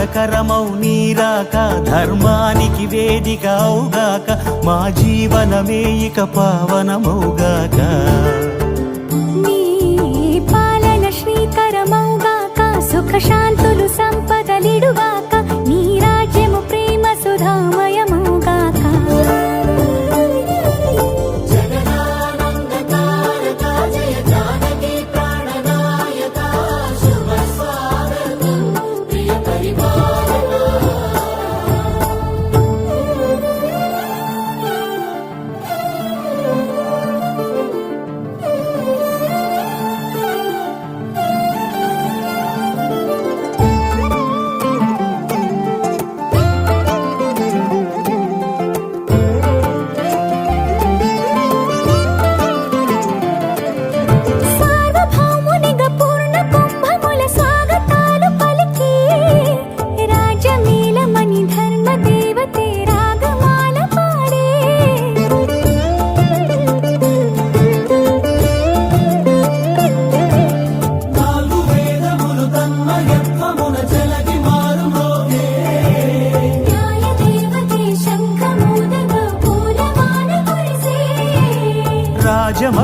మంగళకరమౌ నీరాక ధర్మానికి వేదిక అవుగాక మా జీవనమే ఇక పావనమౌగాక.